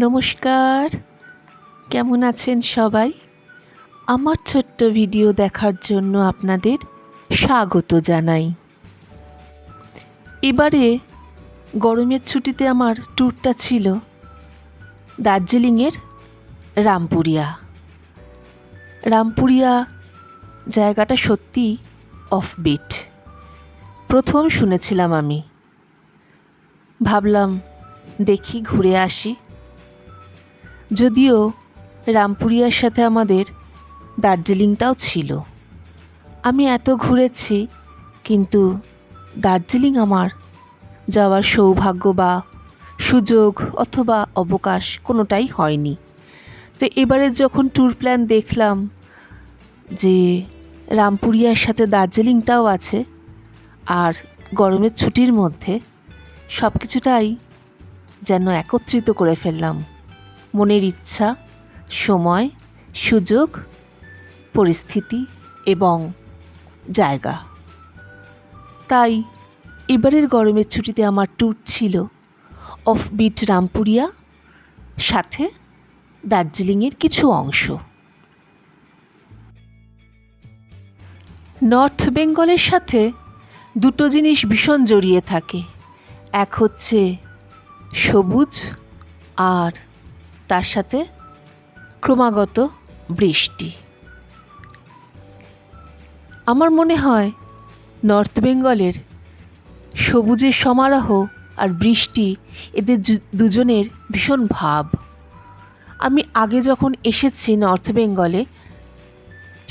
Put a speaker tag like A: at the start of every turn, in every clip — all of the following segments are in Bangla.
A: নমস্কার। কেমন আছেন সবাই? আমার ছোট্ট ভিডিও দেখার জন্য আপনাদের স্বাগত জানাই। এবারে গরমের ছুটিতে আমার ট্যুরটা ছিল দার্জিলিংয়ের রামপুরিয়া। রামপুরিয়া জায়গাটা সত্যি অফবিট প্রথম শুনেছিলাম আমি। ভাবলাম দেখি ঘুরে আসি। যদিও রামপুরিয়ার সাথে আমাদের দার্জিলিংটাও ছিল। আমি এত ঘুরেছি, কিন্তু দার্জিলিং আমার যাওয়ার সৌভাগ্য বা সুযোগ অথবা অবকাশ কোনোটাই হয়নি। তো এবারে যখন ট্যুর প্ল্যান দেখলাম যে রামপুরিয়ার সাথে দার্জিলিংটাও আছে আর গরমের ছুটির মধ্যে সব কিছুটাই যেন একত্রিত করে ফেললাম। মনের ইচ্ছা, সময়, সুযোগ, পরিস্থিতি এবং জায়গা। তাই এবারের গরমের ছুটিতে আমার ট্যুর ছিল অফবিট রামপুরিয়া, সাথে দার্জিলিংয়ের কিছু অংশ। নর্থ বেঙ্গলের সাথে দুটো জিনিস ভীষণ জড়িয়ে থাকে। এক হচ্ছে সবুজ আর তার সাথে ক্রমাগত বৃষ্টি। আমার মনে হয় নর্থ বেঙ্গলের সবুজের সমারোহ আর বৃষ্টি এদের দুজনের ভীষণ ভাব। আমি আগে যখন এসেছি নর্থ বেঙ্গলে,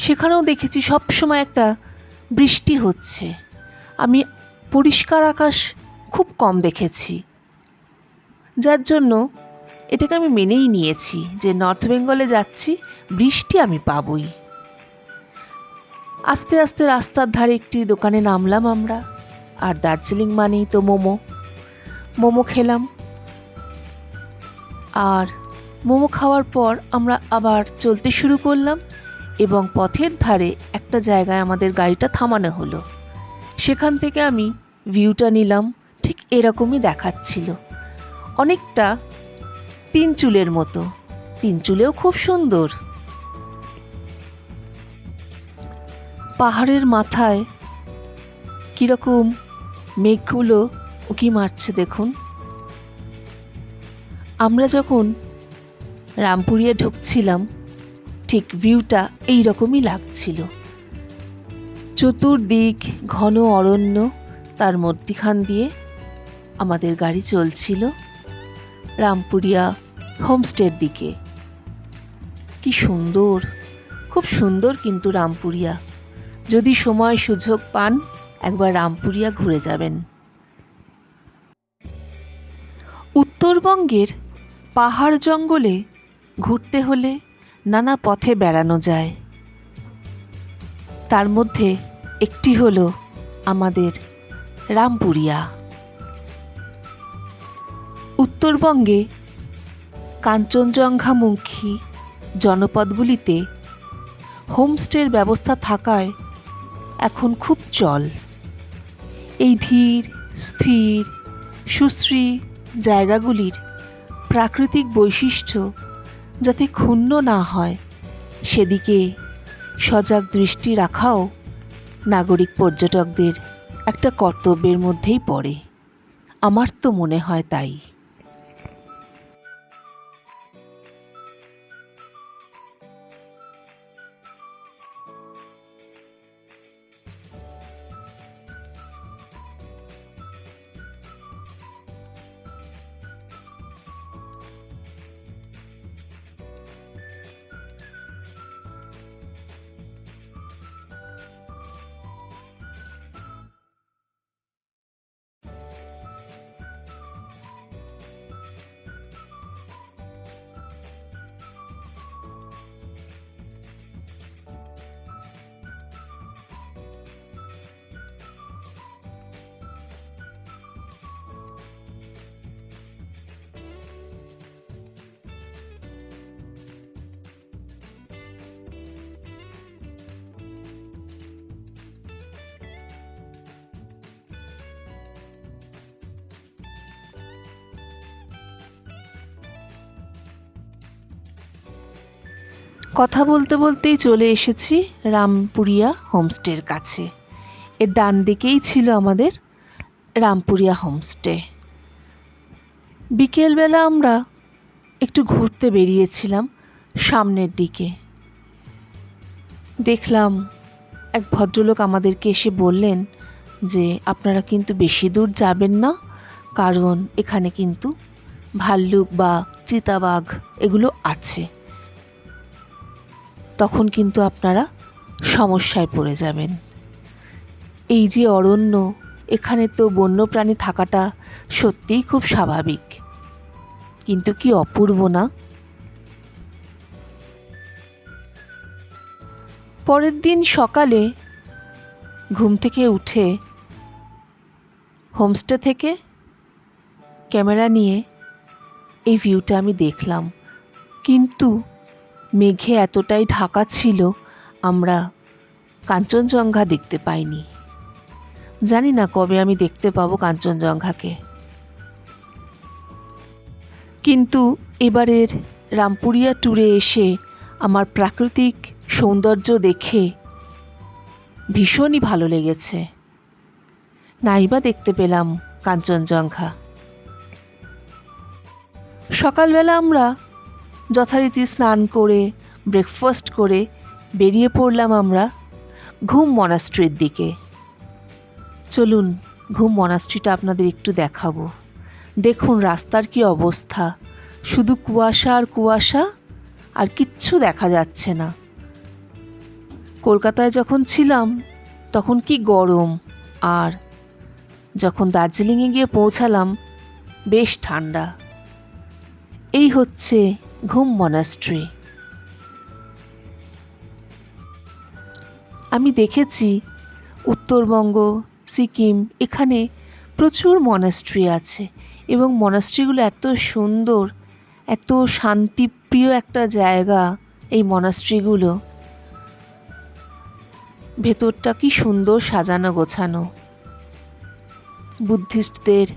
A: সেখানেও দেখেছি সব সময় একটা বৃষ্টি হচ্ছে। আমি পরিষ্কার আকাশ খুব কম দেখেছি। যার জন্য এটাকে আমি মেনেই নিয়েছি যে নর্থ বেঙ্গলে যাচ্ছি, বৃষ্টি আমি পাবই। আস্তে আস্তে রাস্তার ধারে একটি দোকানে নামলাম আমরা, আর দার্জিলিং মানেই তো মোমো। মোমো খেলাম। আর মোমো খাওয়ার পর আমরা আবার চলতে শুরু করলাম এবং পথের ধারে একটা জায়গায় আমাদের গাড়িটা থামানো হলো। সেখান থেকে আমি ভিউটা নিলাম, ঠিক এরকমই দেখাচ্ছিল। অনেকটা তিন চুলের মতো। তিন চুলেও খুব সুন্দর। পাহাড়ের মাথায় কীরকম মেঘগুলো উকি মারছে দেখুন। আমরা যখন রামপুরিয়া ঢুকছিলাম, ঠিক ভিউটা এই রকমই লাগছিল। চতুর্দিক ঘন অরণ্য, তার মধ্যিখান দিয়ে আমাদের গাড়ি চলছিল। রামপুরিয়া হোমস্টের দিকে। কি সুন্দর, খুব সুন্দর কিন্তু রামপুরিয়া। যদি সময় সুযোগ পান, একবার রামপুরিয়া ঘুরে যাবেন। উত্তরবঙ্গের পাহাড় জঙ্গলে ঘুরতে হলে নানা পথে বেড়ানো যায়। তার মধ্যে একটি হলো আমাদের রামপুরিয়া। উত্তরবঙ্গে কাঞ্চনজঙ্ঘামুখী জনপদগুলিতে হোমস্টের ব্যবস্থা থাকায় এখন খুব চল। এই ধীর, স্থির, সুশ্রী জায়গাগুলির প্রাকৃতিক বৈশিষ্ট্য যাতে ক্ষুণ্ণ না হয়, সেদিকে সজাগ দৃষ্টি রাখাও নাগরিক পর্যটকদের একটা কর্তব্যের মধ্যেই পড়ে। আমার তো মনে হয় তাই। কথা বলতে বলতেই চলে এসেছি রামপুরিয়া হোমস্টের কাছে। এর ডান দিকেই ছিল আমাদের রামপুরিয়া হোমস্টে। বিকেলবেলা আমরা একটু ঘুরতে বেরিয়েছিলাম সামনের দিকে। দেখলাম এক ভদ্রলোক আমাদেরকে এসে বললেন যে, আপনারা কিন্তু বেশি দূর যাবেন না, কারণ এখানে কিন্তু ভাল্লুক বা চিতাবাঘ এগুলো আছে। তখন কিন্তু আপনারা সমস্যায় পড়ে যাবেন। এই যে অরণ্য, এখানে তো বন্যপ্রাণী থাকাটা সত্যিই খুব স্বাভাবিক। কিন্তু কি অপূর্ব না? পরের দিন সকালে ঘুম থেকে উঠে হোমস্টে থেকে ক্যামেরা নিয়ে এই ভিউটা আমি দেখলাম। কিন্তু মেঘে এতটাই ঢাকা ছিল, আমরা কাঞ্চনজঙ্ঘা দেখতে পাইনি। জানি না কবে আমি দেখতে পাবো কাঞ্চনজঙ্ঘাকে। কিন্তু এবারের রামপুরিয়া ট্যুরে এসে আমার প্রাকৃতিক সৌন্দর্য দেখে ভীষণই ভালো লেগেছে। নাইবা দেখতে পেলাম কাঞ্চনজঙ্ঘা। সকালবেলা আমরা যথারীতি স্নান করে ব্রেকফাস্ট করে বেরিয়ে পড়লাম আমরা ঘুম মনাস্ট্রির দিকে। চলুন, ঘুম মনাস্ট্রিটা আপনাদের একটু দেখাবো। দেখুন রাস্তার কি অবস্থা। শুধু কুয়াশা আর কুয়াশা আর কিচ্ছু দেখা যাচ্ছে না। কলকাতায় যখন ছিলাম, তখন কি গরম। আর যখন দার্জিলিংয়ে গিয়ে পৌঁছালাম, বেশ ঠান্ডা। এই হচ্ছে ঘুম মনাস্ট্রি আমি দেখেছি উত্তরবঙ্গ, সিকিম এখানে প্রচুর মনাস্ট্রি আছে এবং মনাস্ট্রিগুলো এত সুন্দর, এত শান্তিপ্রিয় একটা জায়গা এই মনাস্ট্রিগুলো ভেতরটা কি সুন্দর সাজানো গোছানো। বুদ্ধিস্টদের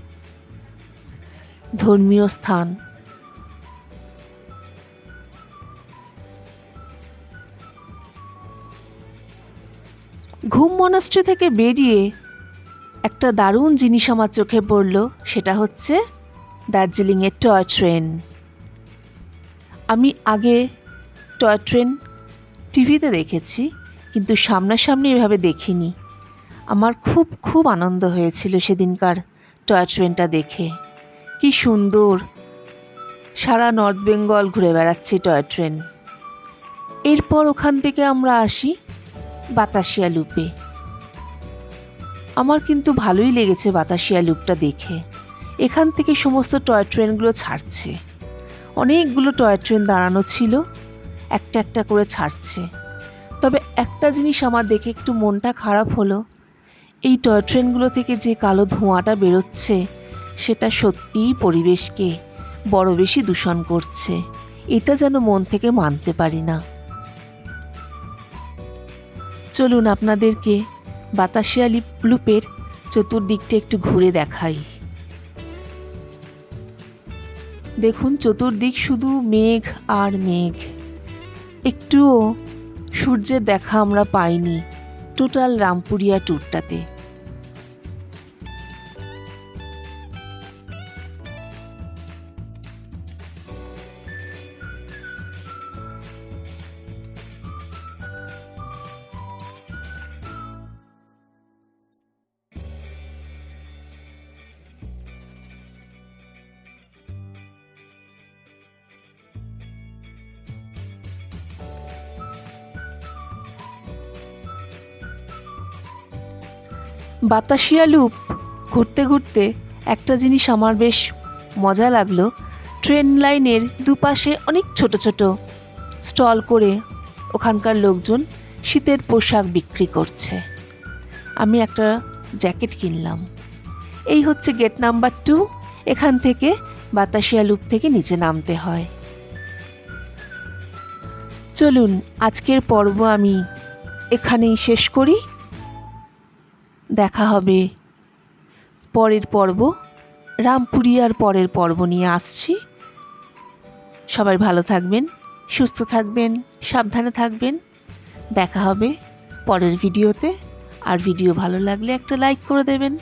A: ধর্মীয় স্থান। ঘুম মনাস্ট্রি থেকে বেরিয়ে একটা দারুণ জিনিস আমার চোখে পড়ল, সেটা হচ্ছে দার্জিলিংয়ের টয় ট্রেন। আমি আগে টয় ট্রেন টিভিতে দেখেছি, কিন্তু সামনাসামনি এভাবে দেখিনি। আমার খুব খুব আনন্দ হয়েছিল সেদিনকার টয় ট্রেনটা দেখে। কি সুন্দর, সারা নর্থ বেঙ্গল ঘুরে বেড়াচ্ছে টয় ট্রেন। এরপর ওখান থেকে আমরা আসি বাতাসিয়া লুপে। আমার কিন্তু ভালোই লেগেছে বাতাসিয়া লুপটা দেখে। এখান থেকে সমস্ত টয় ট্রেনগুলো ছাড়ছে। অনেকগুলো টয় ট্রেন দাঁড়ানো ছিল, একটা একটা করে ছাড়ছে। তবে একটা জিনিস আমার দেখে একটু মনটা খারাপ হলো, এই টয় ট্রেনগুলো থেকে যে কালো ধোঁয়াটা বেরোচ্ছে, সেটা সত্যিই পরিবেশকে বড় বেশি দূষণ করছে। এটা যেন মন থেকে মানতে পারি না। চলুন আপনাদেরকে বাতাসিয়ালি লুপের চতুর্দিকটা একটু ঘুরে দেখাই। দেখুন, চতুর্দিক শুধু মেঘ আর মেঘ। একটুও সূর্যের দেখা আমরা পাইনি, টোটাল রামপুরিয়া ট্যুরটাতে। বাতাসিয়া লুপ, ঘুরতে ঘুরতে একটা জিনিস আমার বেশ মজা লাগল। ট্রেন লাইনের দুপাশে অনেক ছোট ছোট স্টল করে ওখানকার লোকজন শীতের পোশাক বিক্রি করছে। আমি একটা জ্যাকেট কিনলাম। এই হচ্ছে গেট নাম্বার টু, এখান থেকে বাতাসিয়া লুপ থেকে নিচে নামতে হয়। চলুন, আজকের পর্ব আমি এখানেই শেষ করি। দেখা হবে। পরের পর্ব, রামপুরিয়ার পরের পর্ব নিয়ে আসছি। সবাই ভালো থাকবেন, সুস্থ থাকবেন, সাবধানে থাকবেন। দেখা হবে পরের ভিডিওতে। আর ভিডিও ভালো লাগলে একটা লাইক করে দেবেন।